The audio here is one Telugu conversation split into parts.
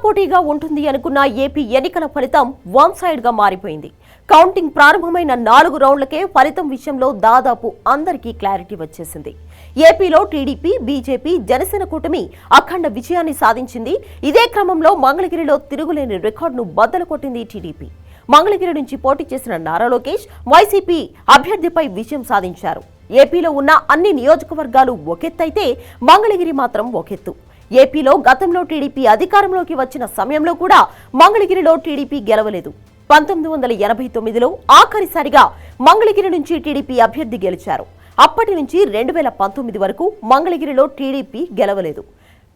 పోటాపోటీగా ఉంటుంది అనుకున్న ఏపీ ఎన్నికల ఫలితం వన్ సైడ్గా మారిపోయింది. కౌంటింగ్ ప్రారంభమైన నాలుగు రౌండ్లకే ఫలితం విషయంలో దాదాపు అందరికీ క్లారిటీ వచ్చేసింది. ఏపీలో టీడీపీ బీజేపీ జనసేన కూటమి అఖండ విజయాన్ని సాధించింది. ఇదే క్రమంలో మంగళగిరిలో తిరుగులేని రికార్డును బద్దలు కొట్టింది టీడీపీ. మంగళగిరి నుంచి పోటీ చేసిన నారా లోకేష్ వైసీపీ అభ్యర్థిపై విజయం సాధించారు. ఏపీలో ఉన్న అన్ని నియోజకవర్గాలు ఒకెత్తైతే మంగళగిరి మాత్రం ఒకెత్తు. ఏపీలో గతంలో టీడీపీ అధికారంలోకి వచ్చిన సమయంలో కూడా మంగళగిరిలో టీడీపీ గెలవలేదు. పంతొమ్మిది వందల ఎనభై తొమ్మిదిలో ఆఖరిసారిగా మంగళగిరి నుంచి టీడీపీ అభ్యర్థి గెలిచారు. అప్పటి నుంచి రెండు వేల పంతొమ్మిది వరకు మంగళగిరిలో టీడీపీ గెలవలేదు.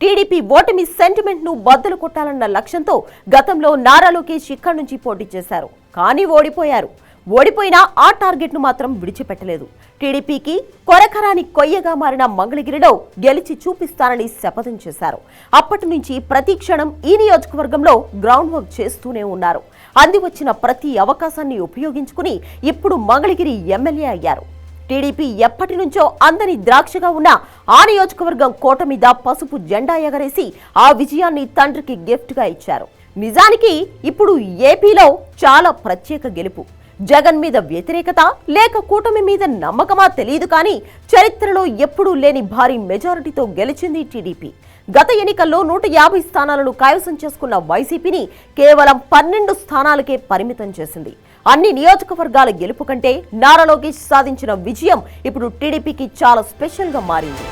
టీడీపీ ఓటమి సెంటిమెంట్ను బద్దలు కొట్టాలన్న లక్ష్యంతో గతంలో నారా లోకేష్ ఇక్కడి నుంచి పోటీ చేశారు. కానీ ఓడిపోయారు. ఓడిపోయినా ఆ టార్గెట్ను మాత్రం విడిచిపెట్టలేదు. టీడీపీకి కొరకరాని కొయ్యగా మారిన మంగళగిరిలో గెలిచి చూపిస్తానని శపథం చేశారు. అప్పటి నుంచి ప్రతి క్షణం ఈ నియోజకవర్గంలో గ్రౌండ్ వర్క్ చేస్తూనే ఉన్నారు. అంది వచ్చిన ప్రతి అవకాశాన్ని ఉపయోగించుకుని ఇప్పుడు మంగళగిరి ఎమ్మెల్యే అయ్యారు. టీడీపీ ఎప్పటి నుంచో అందని ద్రాక్షగా ఉన్న ఆ నియోజకవర్గం కోట మీద పసుపు జెండా ఎగరేసి ఆ విజయాన్ని తండ్రికి గిఫ్ట్గా ఇచ్చారు. నిజానికి ఇప్పుడు ఏపీలో చాలా ప్రత్యేక గెలుపు. జగన్ మీద వ్యతిరేకత లేక కూటమి మీద నమ్మకమా తెలియదు కానీ చరిత్రలో ఎప్పుడూ లేని భారీ మెజారిటీతో గెలిచింది టీడీపీ. గత ఎన్నికల్లో నూట యాభై స్థానాలను కైవసం చేసుకున్న వైసీపీని కేవలం పన్నెండు స్థానాలకే పరిమితం చేసింది. అన్ని నియోజకవర్గాల గెలుపు కంటే నారా లోకేష్ సాధించిన విజయం ఇప్పుడు టీడీపీకి చాలా స్పెషల్గా మారింది.